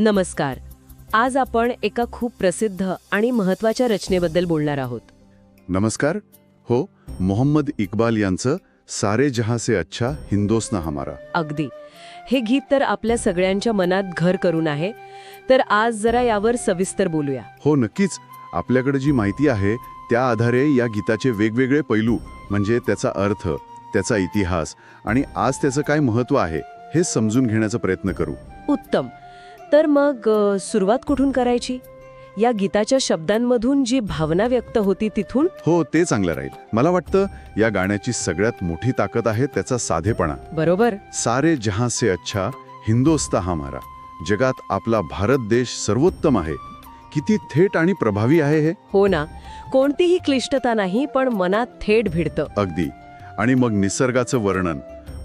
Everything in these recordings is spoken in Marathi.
नमस्कार. आज आपण एका खूप प्रसिद्ध आणि महत्त्वाच्या रचनेबद्दल बोलणार आहोत. नमस्कार. हो मोहम्मद इक्बाल यांचं सारे जहां से अच्छा हिंदोस्ना हमारा. अगदी. हे गीत तर आपल्या सगळ्यांच्या मनात घर करून आहे. तर आज जरा यावर सविस्तर बोलूया. हो नक्कीच. आपल्याकडे जी माहिती आहे त्या आधारे या गीताचे वेगवेगळे पैलू म्हणजे त्याचा अर्थ त्याचा इतिहास आणि आज त्याचं काय महत्त्व आहे हे समजून घेण्याचा प्रयत्न करू. उत्तम. तर मग सुरुवात कुठून करायची? या गीताच्या शब्दांमधून जी भावना व्यक्त होती तिथून? हो ते चांगलं राहील. मला वाटतं या गाण्याची सगळ्यात मोठी ताकद आहे त्याचा साधेपणा. बरोबर. सारे जहां से अच्छा हिंदोस्ता हमारा जगात आपला भारत देश सर्वोत्तम आहे. किती थेट आणि प्रभावी आहे हे? हो ना. कोणतीही क्लिष्टता नाही पण मनात थेट भिडतं. अगदी. आणि मग निसर्गाचं वर्णन.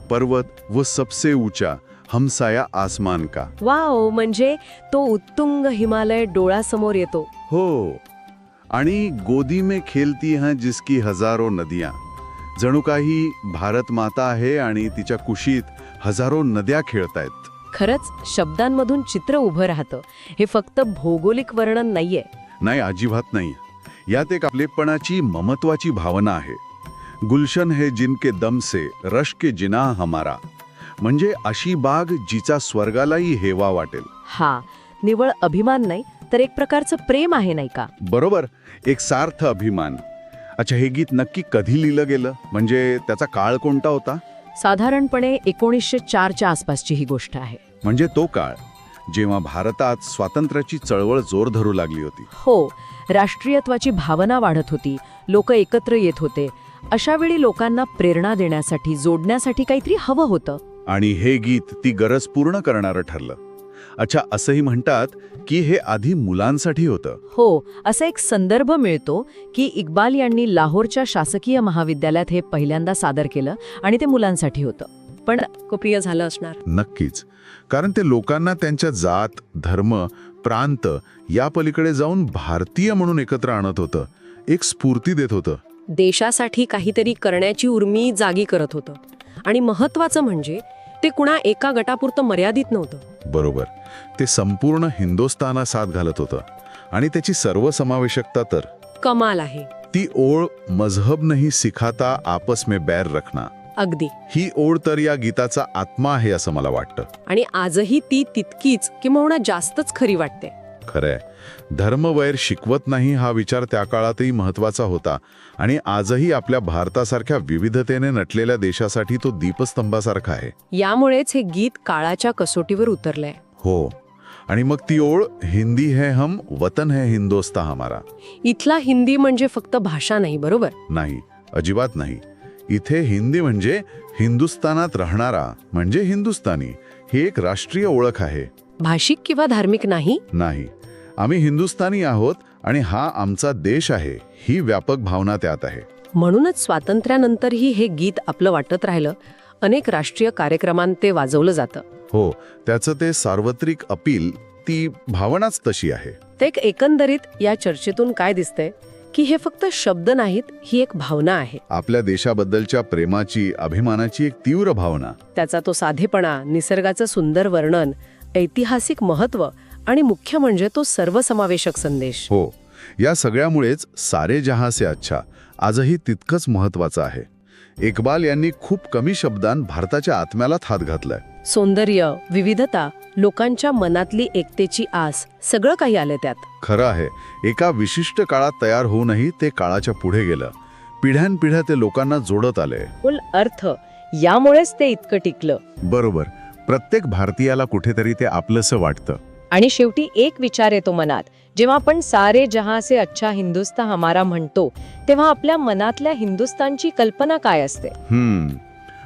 पर्वत व सबसे ऊंचा हमसाया आसमान का? वाव म्हणजे तो उत्तुंग हिमालय डोळ्यासमोर येतो. हो. आणि गोदी में खेलती हैं जिसकी हजारो नदियां. जणू काही भारत माता आहे आणि तिच्या कुशीत हजारो नद्या खेळतायत. खरंच शब्दांमधून चित्र उभं राहतं. हे फक्त भौगोलिक वर्णन नाहीये. नाही अजिबात नाही. यात एक आपलेपणाची ममत्वाची भावना आहे. गुलशन है जिनके दम से रश के जिना हमारा. म्हणजे अशी बाग जिचा स्वर्गालाही हेवा वाटेल. हा निवळ अभिमान नाही तर एक प्रकारचं प्रेम आहे नाही का? बरोबर एक सार्थ अभिमान. अच्छा हे गीत नक्की कधी लिहिलं गेलं? म्हणजे त्याचा काळ कोणता होता? साधारणपणे एकोणीसशे चारच्या आसपासची ही गोष्ट आहे. म्हणजे तो काळ जेव्हा भारतात स्वातंत्र्याची चळवळ जोर धरू लागली होती. हो राष्ट्रीयत्वाची भावना वाढत होती लोक एकत्र येत होते. अशा वेळी लोकांना प्रेरणा देण्यासाठी जोडण्यासाठी काहीतरी हवं होतं. आणि हे गीत ती गरज पूर्ण करणारं ठरलं. अच्छा असंही म्हणतात की हे आधी मुलांसाठी होतं. हो असा एक संदर्भ मिळतो की इक्बाल यांनी लाहोरच्या शासकीय महाविद्यालयात हे पहिल्यांदा सादर केलं आणि ते मुलांसाठी होतं. पण लोकप्रिय झालं असणार. नक्कीच. कारण ते लोकांना त्यांच्या जात धर्म प्रांत या पलीकडे जाऊन भारतीय म्हणून एकत्र आणत होतं. एक स्फूर्ती देत होतं. देशासाठी काहीतरी करण्याची उर्मी जागी करत होतं. आणि महत्वाचं म्हणजे ते कुणा एका गटापुरतं मर्यादित नव्हतं. बरोबर. ते संपूर्ण हिंदुस्थाना साथ घालत होतं. आणि त्याची सर्वसमावेशकता तर. कमाल आहे. ती ओळ मजहब नाही सिखाता आपस में बैर रखना. अगदी. ही ओळ तर या गीताचा आत्मा आहे असं मला वाटतं. आणि आजही ती तितकीच किंवा जास्तच खरी वाटते. खरंय. धर्मवैर शिकवत नाही हा विचार त्या काळातही महत्त्वाचा होता आणि आजही आपल्या भारतासारख्या विविधतेने नटलेल्या देशासाठी तो दीपस्तंभासारखा आहे. यामुळेच हे गीत काळाच्या कसोटीवर उतरलंय. हो. आणि मग ती ओळ हिंदी है हम वतन है हिंदोस्ता हमारा. इथला हिंदी म्हणजे फक्त भाषा नाही बरोबर? नाही अजिबात नाही. इथे हिंदी म्हणजे हिंदुस्थानात राहणारा म्हणजे हिंदुस्थानी ही एक राष्ट्रीय ओळख आहे. भाषिक किंवा धार्मिक नाही? नाही. आम्ही हिंदुस्थानी आहोत आणि हा आमचा देश आहे. ही व्यापक भावना त्यात आहे. म्हणूनच स्वातंत्र्यानंतरही हे गीत आपलं वाटत राहिलं. अनेक राष्ट्रीय कार्यक्रमांत ते वाजवलं जातं. हो त्याचं ते सार्वत्रिक अपील ती भावनाच तशी आहे. ते एक एकंदरीत या चर्चेतून काय दिसतंय? की हे फक्त शब्द नाहीत ही एक भावना आहे. आपल्या देशाबद्दलच्या प्रेमाची अभिमानाची एक तीव्र भावना. त्याचा तो साधेपणा निसर्गाचं सुंदर वर्णन ऐतिहासिक महत्त्व आणि मुख्य म्हणजे तो सर्वसमावेशक संदेश. हो. या सगळ्यामुळेच सारे जहां से अच्छा आजही तितकंच महत्वाचं आहे. इक्बाल यांनी खूप कमी शब्दांत भारताच्या आत्म्याला हात घातलाय. सौंदर्य विविधता लोकांच्या मनातली एकतेची आस सगळं काही आलं त्यात. खरं आहे एका विशिष्ट काळात तयार होऊनही ते काळाच्या पुढे गेलं. पिढ्यानपिढ्या ते लोकांना जोडत आले फुल अर्थ यामुळेच ते इतकं टिकलं. बरोबर. प्रत्येक भारतीयाला कुठेतरी ते आपलंसं वाटतं. आणि शेवटी एक विचार येतो मनात. जेव्हा आपण सारे जहां से अच्छा हिंदुस्तान हमारा म्हणतो तेव्हा आपल्या मनातल्या हिंदुस्तानची कल्पना काय असते? हम्म.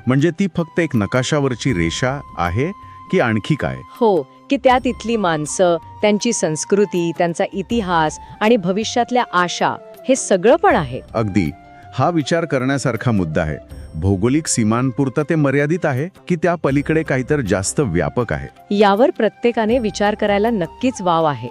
म्हणजे ती फक्त एक नकाशावरची रेषा आहे की आणखी काय? हो की त्यात इथली माणसं त्यांची संस्कृती त्यांचा इतिहास आणि भविष्यातल्या आशा हे सगळं पण आहे. अगदी. हा विचार करण्यासारखा मुद्दा आहे. भौगोलिक सीमांपुरतं ते मर्यादित आहे की त्या पलीकडे काहीतर जास्त व्यापक आहे? यावर प्रत्येकाने विचार करायला नक्कीच वाव आहे.